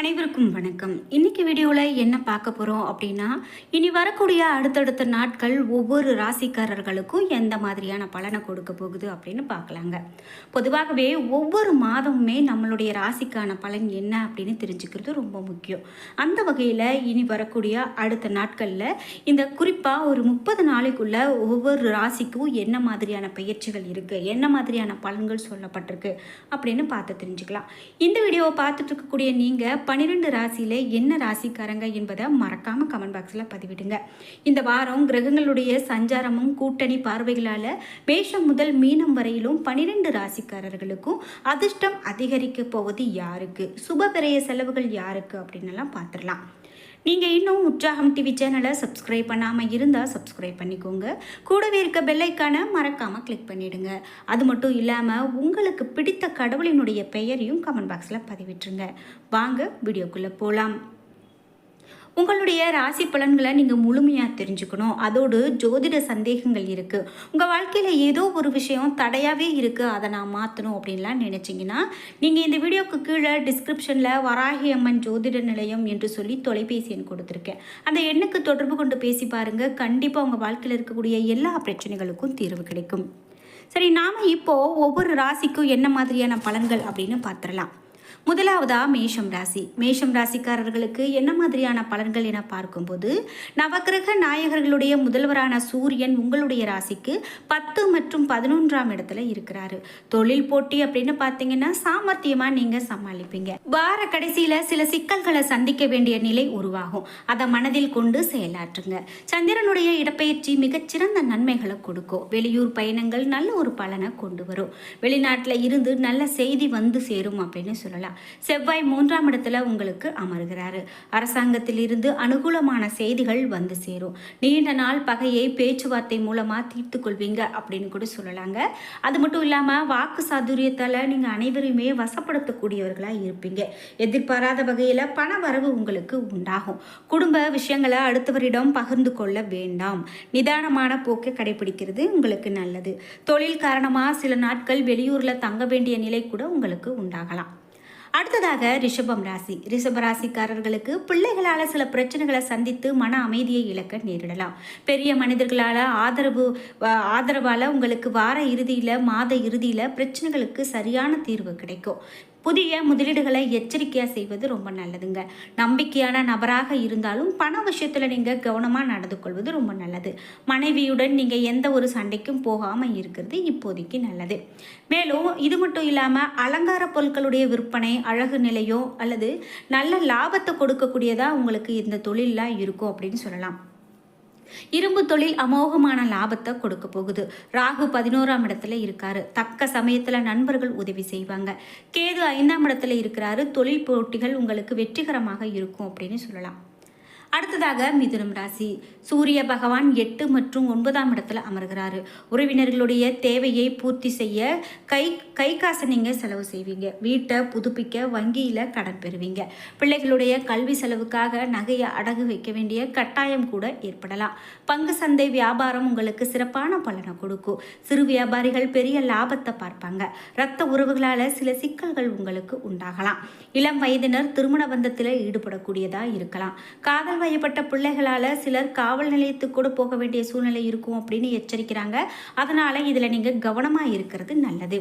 அனைவருக்கும் வணக்கம். இன்னைக்கு வீடியோவில் என்ன பார்க்க போகிறோம் அப்படின்னா இனி வரக்கூடிய அடுத்தடுத்த நாட்கள் ஒவ்வொரு ராசிக்காரர்களுக்கும் எந்த மாதிரியான பலனை கொடுக்க போகுது அப்படின்னு பார்க்கலாங்க. பொதுவாகவே ஒவ்வொரு மாதமுமே நம்மளுடைய ராசிக்கான பலன் என்ன அப்படின்னு தெரிஞ்சுக்கிறது ரொம்ப முக்கியம். அந்த வகையில் இனி வரக்கூடிய அடுத்த நாட்களில் இந்த குறிப்பாக ஒரு முப்பது நாளைக்குள்ள ஒவ்வொரு ராசிக்கும் என்ன மாதிரியான பயிற்சிகள் இருக்குது என்ன மாதிரியான பலன்கள் சொல்லப்பட்டிருக்கு அப்படின்னு பார்த்து தெரிஞ்சுக்கலாம். இந்த வீடியோவை பார்த்துட்டு இருக்கக்கூடிய நீங்கள் பன்னிரெண்டு ராசியில் என்ன ராசிக்காரங்க என்பதை மறக்காமல் கமெண்ட் பாக்ஸில் பதிவிடுங்க. இந்த வாரம் கிரகங்களுடைய சஞ்சாரமும் கூட்டணி பார்வைகளால் மேஷம் முதல் மீனம் வரையிலும் பன்னிரெண்டு ராசிக்காரர்களுக்கும் அதிர்ஷ்டம் அதிகரிக்க போவது யாருக்கு? சுப விரய செலவுகள் யாருக்கு? அப்படின்னு எல்லாம் பார்த்துடலாம். நீங்கள் இன்னும் உற்சாகம் டிவி சேனலை சப்ஸ்கிரைப் பண்ணாமல் இருந்தால் சப்ஸ்கிரைப் பண்ணிக்கோங்க. கூடவே இருக்க பெல்லைக்கான மறக்காமல் கிளிக் பண்ணிவிடுங்க அது மட்டும் இல்லாமல் உங்களுக்கு பிடித்த கடவுளினுடைய பெயரையும் கமெண்ட் பாக்ஸில் பதிவிட்டுருங்க. வாங்க வீடியோக்குள்ளே போகலாம் உங்களுடைய ராசி பலன்களை நீங்கள் முழுமையாக தெரிஞ்சுக்கணும். அதோடு ஜோதிட சந்தேகங்கள் இருக்குது உங்கள் வாழ்க்கையில் ஏதோ ஒரு விஷயம் தடையாகவே இருக்குது அதை நான் மாற்றணும் அப்படின்லாம் நினச்சிங்கன்னா நீங்கள் இந்த வீடியோக்கு கீழே டிஸ்கிரிப்ஷனில் வராகி அம்மன் ஜோதிட நிலையம் என்று சொல்லி தொலைபேசி எண் கொடுத்துருக்கேன். அந்த எண்ணுக்கு தொடர்பு கொண்டு பேசி பாருங்கள் கண்டிப்பாக உங்கள் வாழ்க்கையில் இருக்கக்கூடிய எல்லா பிரச்சனைகளுக்கும் தீர்வு கிடைக்கும். சரி நாம் இப்போது ஒவ்வொரு ராசிக்கும் என்ன மாதிரியான பலன்கள் அப்படின்னு பார்த்துடலாம். முதலாவதா மேஷம் ராசி. மேஷம் ராசிக்காரர்களுக்கு என்ன மாதிரியான பலன்கள் என பார்க்கும்போது நவக்கிரக நாயகர்களுடைய முதல்வரான சூரியன் உங்களுடைய ராசிக்கு பத்து மற்றும் பதினொன்றாம் இடத்துல இருக்கிறாரு. தொழில் போட்டி அப்படின்னு பார்த்தீங்கன்னா சாமர்த்தியமாக நீங்கள் சமாளிப்பீங்க. வார கடைசியில் சில சிக்கல்களை சந்திக்க வேண்டிய நிலை உருவாகும். அதை மனதில் கொண்டு செயலாற்றுங்க. சந்திரனுடைய இடப்பெயர்ச்சி மிகச்சிறந்த நன்மைகளை கொடுக்கும். வெளியூர் பயணங்கள் நல்ல ஒரு பலனை கொண்டு வரும். வெளிநாட்டில் இருந்து நல்ல செய்தி வந்து சேரும் அப்படின்னு சொல்லலாம். செவ்வாய் மூன்றாம் இடத்துல உங்களுக்கு அமர்கிறாரு. அரசாங்கத்தில் இருந்து அனுகூலமான செய்திகள் வந்து சேரும். நீண்ட நாள் பகையை பேச்சுவார்த்தை மூலமா தீர்த்து கொள்வீங்க அப்படின்னு கூட சொல்லலாங்க. அது மட்டும் இல்லாம வாக்கு சாதுரியத்தால நீங்க அனைவருமே வசப்படுத்தக்கூடியவர்களா இருப்பீங்க. எதிர்பாராத வகையில பண வரவு உங்களுக்கு உண்டாகும். குடும்ப விஷயங்களை அடுத்தவரிடம் பகிர்ந்து கொள்ள வேண்டாம். நிதானமான போக்கை கடைபிடிக்கிறது உங்களுக்கு நல்லது. தொழில் காரணமாக சில நாட்கள் வெளியூரில் தங்க வேண்டிய நிலை கூட உங்களுக்கு உண்டாகலாம். அடுத்ததாக ரிஷபம் ராசி. ரிஷப ராசிக்காரர்களுக்கு பிள்ளைகளால் சில பிரச்சனைகளை சந்தித்து மன அமைதியை இழக்க நேரிடலாம். பெரிய மனிதர்களால் ஆதரவு ஆதரவால் உங்களுக்கு வார இறுதியில் மாத இறுதியில் பிரச்சனைகளுக்கு சரியான தீர்வு கிடைக்கும். புதிய முதலீடுகளை எச்சரிக்கையாக செய்வது ரொம்ப நல்லதுங்க. நம்பிக்கையான நபராக இருந்தாலும் பண விஷயத்தில் நீங்கள் கவனமாக நடந்து கொள்வது ரொம்ப நல்லது. மனைவியுடன் நீங்கள் எந்த ஒரு சண்டைக்கும் போகாமல் இருக்கிறது இப்போதைக்கு நல்லது. மேலும் இது மட்டும் இல்லாமல் அலங்கார பொருட்களுடைய விற்பனை அழகு நிலையோ அல்லது நல்ல லாபத்தை கொடுக்கக்கூடியதாக உங்களுக்கு இந்த தொழிலெலாம் இருக்கும் அப்படின்னு சொல்லலாம். இரும்பு தொழில் அமோகமான லாபத்தை கொடுக்க போகுது. ராகு பதினோராம் இடத்துல இருக்காரு. தக்க சமயத்துல நண்பர்கள் உதவி செய்வாங்க. கேது ஐந்தாம் இடத்துல இருக்கிறாரு. தொழில் போட்டிகள் உங்களுக்கு வெற்றிகரமாக இருக்கும் அப்படின்னு சொல்லலாம். அடுத்ததாக மிதுனம் ராசி. சூரிய பகவான் எட்டு மற்றும் ஒன்பதாம் இடத்துல அமர்கிறாரு. உறவினர்களுடைய தேவையை பூர்த்தி செய்ய கை கை காசை நீங்கள் செலவு செய்வீங்க. வீட்டை புதுப்பிக்க வங்கியில் கடன் பெறுவீங்க. பிள்ளைகளுடைய கல்வி செலவுக்காக நகையை அடகு வைக்க வேண்டிய கட்டாயம் கூட ஏற்படலாம். பங்கு சந்தை வியாபாரம் உங்களுக்கு சிறப்பான பலனை கொடுக்கும். சிறு வியாபாரிகள் பெரிய லாபத்தை பார்ப்பாங்க. இரத்த உறவுகளால் சில சிக்கல்கள் உங்களுக்கு உண்டாகலாம். இளம் வயதினர் திருமண பந்தத்தில் ஈடுபடக்கூடியதாக இருக்கலாம். காதல் வயப்பட்ட பிள்ளைகளால் சிலர் காவல் நிலையத்துக்கு கூட போக வேண்டிய சூழ்நிலை இருக்கும் அப்படின்னு எச்சரிக்கிறாங்க. அதனால் இதில் நீங்கள் கவனமாக இருக்கிறது நல்லது.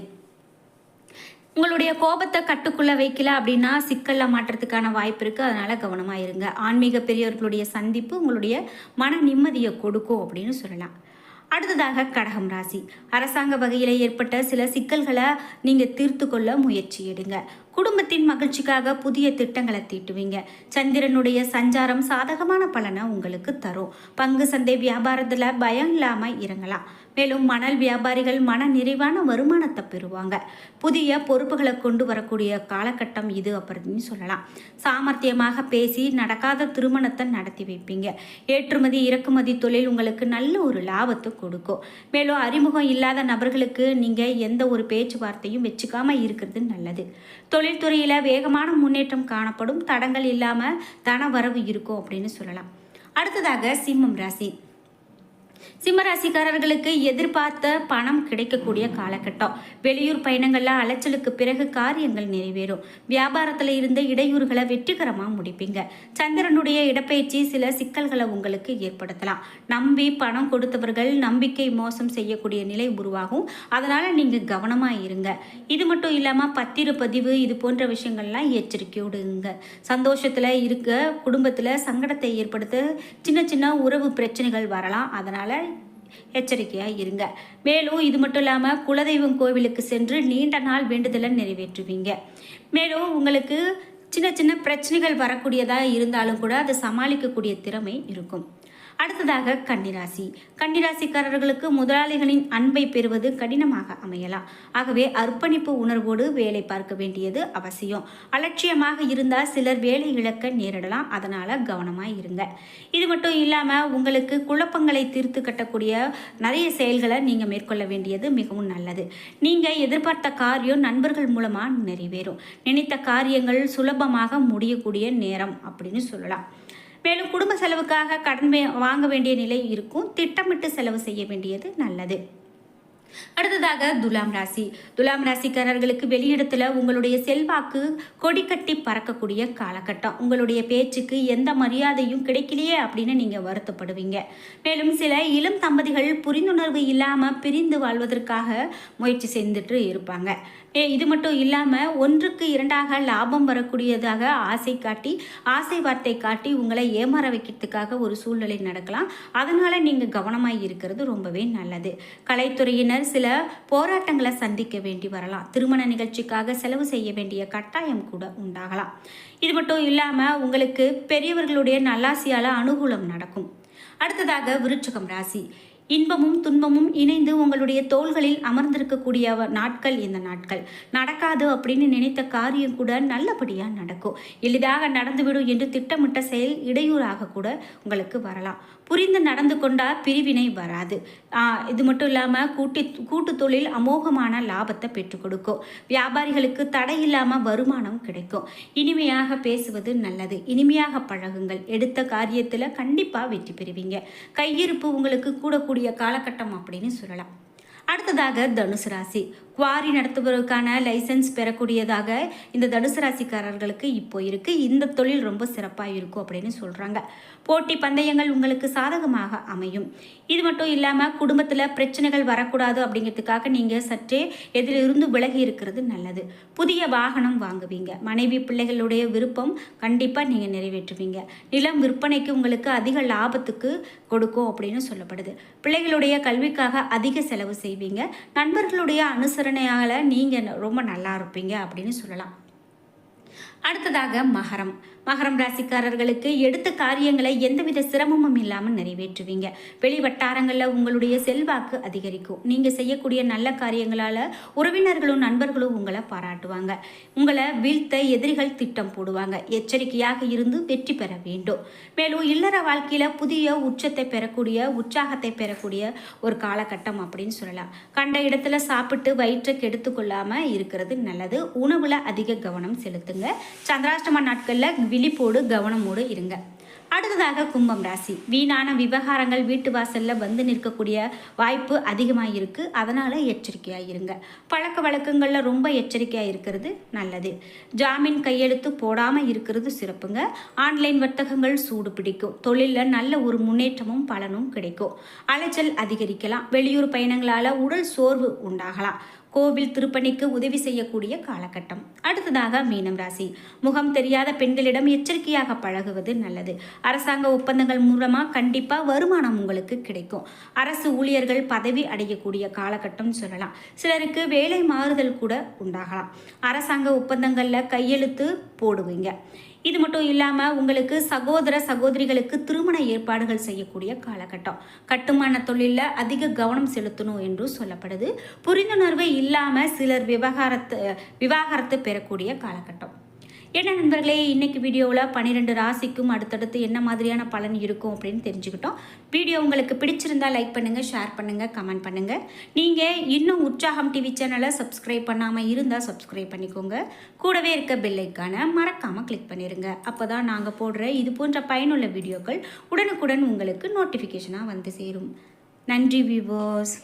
உங்களுடைய கோபத்தை கட்டுக்குள்ளே வைக்கல அப்படின்னா சிக்கலில் மாற்றத்துக்கான வாய்ப்பு இருக்குது அதனால் கவனமாக இருங்க. ஆன்மீக பெரியவர்களுடைய சந்திப்பு உங்களுடைய மன நிம்மதியை கொடுக்கும் அப்படின்னு சொல்லலாம். அடுத்ததாக கடகம் ராசி. அரசாங்க வகையில் ஏற்பட்ட சில சிக்கல்களை நீங்கள் தீர்த்து கொள்ள முயற்சி எடுங்க. குடும்பத்தின் மகிழ்ச்சிக்காக புதிய திட்டங்களை தீட்டுவீங்க. சந்திரனுடைய சஞ்சாரம் சாதகமான பலனை உங்களுக்கு தரும். பங்கு சந்தை வியாபாரத்தில் பயம் இல்லாமல் இறங்கலாம். மேலும் மணல் வியாபாரிகள் மன நிறைவான வருமானத்தை பெறுவாங்க. புதிய பொறுப்புகளை கொண்டு வரக்கூடிய காலகட்டம் இது அப்படின்னு சொல்லலாம். சாமர்த்தியமாக பேசி நடக்காத திருமணத்தை நடத்தி வைப்பீங்க. ஏற்றுமதி இறக்குமதி தொழில் உங்களுக்கு நல்ல ஒரு லாபத்தை கொடுக்கும். மேலும் அறிமுகம் இல்லாத நபர்களுக்கு நீங்கள் எந்த ஒரு பேச்சுவார்த்தையும் வச்சுக்காமல் இருக்கிறது நல்லது. தொழில்துறையில் வேகமான முன்னேற்றம் காணப்படும் தடங்கள் இல்லாமல் தன வரவு இருக்கும் அப்படின்னு சொல்லலாம். அடுத்ததாக சிம்மம் ராசி. சிம்மராசிக்காரர்களுக்கு எதிர்பார்த்த பணம் கிடைக்கக்கூடிய காலகட்டம். வெளியூர் பயணங்கள்ல அலைச்சலுக்கு பிறகு காரியங்கள் நிறைவேறும். வியாபாரத்தில் இருந்த இடையூறுகளை வெற்றிகரமாக முடிப்பீங்க. சந்திரனுடைய இடப்பெயர்ச்சி சில சிக்கல்களை உங்களுக்கு ஏற்படுத்தலாம். நம்பி பணம் கொடுத்தவர்கள் நம்பிக்கை மோசம் செய்யக்கூடிய நிலை உருவாகும். அதனால நீங்கள் கவனமாக இருங்க. இது மட்டும் இல்லாமல் பத்திர பதிவு இது போன்ற விஷயங்கள்லாம் எச்சரிக்கையோடுங்க சந்தோஷத்தில் இருக்க குடும்பத்தில் சங்கடத்தை ஏற்படுத்த சின்ன சின்ன உறவு பிரச்சனைகள் வரலாம். அதனால் எச்சரிக்கையாக இருங்க. மேலும் இது மட்டும் இல்லாமல் குலதெய்வம் கோவிலுக்கு சென்று நீண்ட நாள் வேண்டுதலை நிறைவேற்றுவீங்க. மேலும் உங்களுக்கு சின்ன சின்ன பிரச்சனைகள் வரக்கூடியதாக இருந்தாலும் கூட அதை சமாளிக்கக்கூடிய திறமை இருக்கும். அடுத்ததாக கன்னிராசி. கன்னிராசிக்காரர்களுக்கு முதலாளிகளின் அன்பை பெறுவது கடினமாக அமையலாம். ஆகவே அர்ப்பணிப்பு உணர்வோடு வேலை பார்க்க வேண்டியது அவசியம். அலட்சியமாக இருந்தால் சிலர் வேலை இழக்க நேரிடலாம். அதனால் கவனமாக இருங்க. இது மட்டும் இல்லாமல் உங்களுக்கு குழப்பங்களை தீர்த்து கட்டக்கூடிய நிறைய செயல்களை நீங்கள் மேற்கொள்ள வேண்டியது மிகவும் நல்லது. நீங்கள் எதிர்பார்த்த காரியம் நண்பர்கள் மூலமாக நிறைவேறும். நினைத்த காரியங்கள் சுலபமாக முடியக்கூடிய நேரம் அப்படின்னு சொல்லலாம். மேலும் குடும்ப செலவுக்காக கடன் வாங்க வேண்டிய நிலை இருக்கும். திட்டமிட்டு செலவு செய்ய வேண்டியது நல்லது. அடுத்ததாக துலாம் ராசி. துலாம் ராசிக்காரர்களுக்கு வெளியிடத்துல உங்களுடைய செல்வாக்கு கொடி கட்டி பறக்கக்கூடிய காலகட்டம். உங்களுடைய பேச்சுக்கு எந்த மரியாதையும் கிடைக்கலையே அப்படின்னு நீங்க வருத்தப்படுவீங்க. மேலும் சில இளம் தம்பதிகள் புரிந்துணர்வு இல்லாம பிரிந்து வாழ்வதற்காக முயற்சி செய்துட்டு இருப்பாங்க. இது மட்டும் இல்லாமல் ஒன்றுக்கு இரண்டாக லாபம் வரக்கூடியதாக ஆசை காட்டி ஆசை வார்த்தை காட்டி உங்களை ஏமாற வைக்கிறதுக்காக ஒரு சூழ்நிலை நடக்கலாம். அதனால் நீங்கள் கவனமாக இருக்கிறது ரொம்பவே நல்லது. கலைத்துறையினர் சில போராட்டங்களை சந்திக்க வேண்டி வரலாம். திருமண நிகழ்ச்சிக்காக செலவு செய்ய வேண்டிய கட்டாயம் கூட உண்டாகலாம். இது மட்டும் இல்லாமல் உங்களுக்கு பெரியவர்களுடைய நல்லாசியால் அனுகூலம் நடக்கும். அடுத்ததாக விருச்சகம் ராசி. இன்பமும் துன்பமும் இணைந்து உங்களுடைய தோள்களில் அமர்ந்திருக்கக்கூடிய நாட்கள் இந்த நாட்கள். நடக்காது அப்படின்னு நினைத்த காரியம் கூட நல்லபடியாக நடக்கும். எளிதாக நடந்துவிடும் என்று திட்டமிட்ட செயல் இடையூறாக கூட உங்களுக்கு வரலாம். புரிந்து நடந்து கொண்டால் பிரிவினை வராது. இது மட்டும் இல்லாமல் கூட்டி கூட்டு தொழில் அமோகமான லாபத்தை பெற்றுக் கொடுக்கும். வியாபாரிகளுக்கு தடை இல்லாமல் வருமானம் கிடைக்கும். இனிமையாக பேசுவது நல்லது. இனிமையாக பழகுங்கள். எடுத்த காரியத்தில் கண்டிப்பாக வெற்றி பெறுவீங்க. கையிருப்பு உங்களுக்கு கூடக்கூடிய காலகட்டம் அப்படின்னு சொல்லலாம். அடுத்ததாக தனுசு ராசி. குவாரி நடத்துவதற்கான லைசன்ஸ் பெறக்கூடியதாக இந்த தனுசு ராசிக்காரர்களுக்கு இப்போ இருக்குது இந்த தொழில் ரொம்ப சிறப்பாக இருக்கும் அப்படின்னு சொல்கிறாங்க போட்டி பந்தயங்கள் உங்களுக்கு சாதகமாக அமையும். இது மட்டும் இல்லாமல் குடும்பத்தில் பிரச்சனைகள் வரக்கூடாது அப்படிங்கிறதுக்காக நீங்கள் சற்றே எதிலிருந்து விலகி இருக்கிறது நல்லது. புதிய வாகனம் வாங்குவீங்க. மனைவி பிள்ளைகளுடைய விருப்பம் கண்டிப்பாக நீங்கள் நிறைவேற்றுவீங்க. நிலம் விற்பனைக்கு உங்களுக்கு அதிக லாபத்துக்கு கொடுக்கும் அப்படின்னு சொல்லப்படுது. பிள்ளைகளுடைய கல்விக்காக அதிக செலவு செய்வீங்க. நண்பர்களுடைய அனுசரணையால் நீங்கள் ரொம்ப நல்லா இருப்பீங்க அப்படின்னு சொல்லலாம். அடுத்ததாக மகரம். மகரம் ராசிக்காரர்களுக்கு எடுத்த காரியங்களை எந்தவித சிரமமும் இல்லாமல் நிறைவேற்றுவீங்க. வெளி வட்டாரங்களில் உங்களுடைய செல்வாக்கு அதிகரிக்கும். நீங்கள் செய்யக்கூடிய நல்ல காரியங்களால் உறவினர்களும் நண்பர்களும் உங்களை பாராட்டுவாங்க. உங்களை வீழ்த்த எதிரிகள் திட்டம் போடுவாங்க. எச்சரிக்கையாக இருந்து வெற்றி பெற வேண்டும். மேலும் இல்லற வாழ்க்கையில் புதிய உச்சத்தை பெறக்கூடிய உற்சாகத்தை பெறக்கூடிய ஒரு காலகட்டம் அப்படின்னு சொல்லலாம். கண்ட இடத்துல சாப்பிட்டு வயிற்றை கெடுத்து கொள்ளாமல் இருக்கிறது நல்லது. உணவில் அதிக கவனம் செலுத்துங்க. சந்திராஷ்டம நாட்களில் விழிப்போடு கவனமோடு இருங்க. அடுத்ததாக கும்பம் ராசி. வீணான விவகாரங்கள் வீட்டு வாசலில் வந்து நிற்கக்கூடிய வாய்ப்பு அதிகமாக இருக்குது அதனால் எச்சரிக்கையாக இருங்க. பழக்க வழக்கங்களில் ரொம்ப எச்சரிக்கையாக இருக்கிறது நல்லது. ஜாமீன் கையெழுத்து போடாமல் இருக்கிறது சிறப்புங்க. ஆன்லைன் வர்த்தகங்கள் சூடு பிடிக்கும். தொழிலில் நல்ல ஒரு முன்னேற்றமும் பலனும் கிடைக்கும். அலைச்சல் அதிகரிக்கலாம். வெளியூர் பயணங்களால் உடல் சோர்வு உண்டாகலாம். கோவில் திருப்பணிக்கு உதவி செய்யக்கூடிய காலகட்டம். அடுத்ததாக மீனம் ராசி. முகம் தெரியாத பெண்களிடம் எச்சரிக்கையாக பழகுவது நல்லது. அரசாங்க ஒப்பந்தங்கள் மூலமாக கண்டிப்பாக வருமானம் உங்களுக்கு கிடைக்கும். அரசு ஊழியர்கள் பதவி அடையக்கூடிய காலகட்டம் சொல்லலாம். சிலருக்கு வேலை மாறுதல் கூட உண்டாகலாம். அரசாங்க ஒப்பந்தங்களில் கையெழுத்து போடுவீங்க. இது மட்டும் இல்லாமல் உங்களுக்கு சகோதர சகோதரிகளுக்கு திருமண ஏற்பாடுகள் செய்யக்கூடிய காலகட்டம். கட்டுமான தொழிலில் அதிக கவனம் செலுத்தணும் என்று சொல்லப்படுது. புரிந்துணர்வு இல்லாமல் சிலர் விவகாரத்து விவாகரத்து பெறக்கூடிய காலகட்டம். என்ன நண்பர்களே இன்றைக்கி வீடியோவில் பன்னிரெண்டு ராசிக்கும் அடுத்தடுத்து என்ன மாதிரியான பலன் இருக்கும் அப்படின்னு தெரிஞ்சுக்கிட்டோம். வீடியோ உங்களுக்கு பிடிச்சிருந்தா லைக் பண்ணுங்கள் ஷேர் பண்ணுங்கள் கமெண்ட் பண்ணுங்கள் நீங்கள் இன்னும் உற்சாகம் டிவி சேனலை சப்ஸ்கிரைப் பண்ணாமல் இருந்தால் சப்ஸ்கிரைப் பண்ணிக்கோங்க. கூடவே இருக்க பெல்லைக்கான மறக்காமல் கிளிக் பண்ணிடுங்க அப்போ தான் நாங்கள் போடுற இது போன்ற பயனுள்ள வீடியோக்கள் உடனுக்குடன் உங்களுக்கு நோட்டிஃபிகேஷனாக வந்து சேரும். நன்றி வியூவர்ஸ்